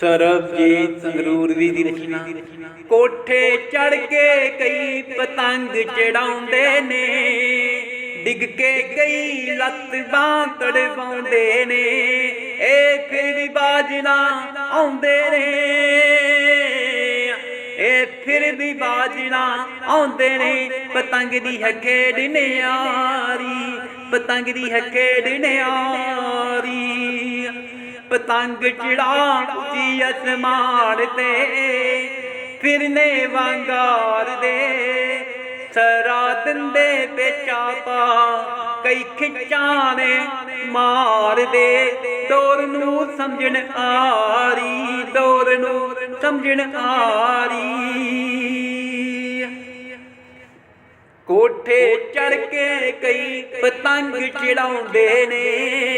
ਸਰਬਜੀਤ ਸੰਗਰੂਰ ਵੀ ਦੀ ਰਚਨਾ। ਕੋਠੇ ਚੜ ਕੇ ਕਈ ਪਤੰਗ ਚੜਾਉਂਦੇ ਨੇ। ਡਿੱਗ ਕੇ ਕਈ ਲੱਤ ਬਾਂਹ ਤੜਵਾਉਂਦੇ ਨੇ। ਇਹ ਫਿਰ ਵੀ ਬਾਜਣਾ ਆਉਂਦੇ ਨੇ। ਇਹ ਫਿਰ ਵੀ ਬਾਜਣਾ ਆਉਂਦੇ ਨੇ। ਪਤੰਗ ਦੀ ਹੈ ਖੇਡ ਨਿਆਰੀ, ਪਤੰਗ ਦੀ ਹੈ ਖੇਡ ਨਿਆਰੀ। ਪਤੰਗ ਚੜਾ ਉੱਚੀ ਅਸਮਾਨ ਤੇ। ਫਿਰਨੇ ਵਾਂਗਾਰ ਦੇ। ਸਰਾ ਦਿੰਦੇ ਬੇਚਾਪਾ ਕਈ ਖਿੱਚਾਂ ਨੇ ਮਾਰ ਦੇ। ਨੂੰ ਸਮਝਣ ਆਰੀ ਦੌਰ ਨੂੰ ਸਮਝਣ ਆਰੀ। ਕੋਠੇ ਚੜ ਕੇ ਕਈ ਪਤੰਗ ਚੜਾਉਂਦੇ ਨੇ।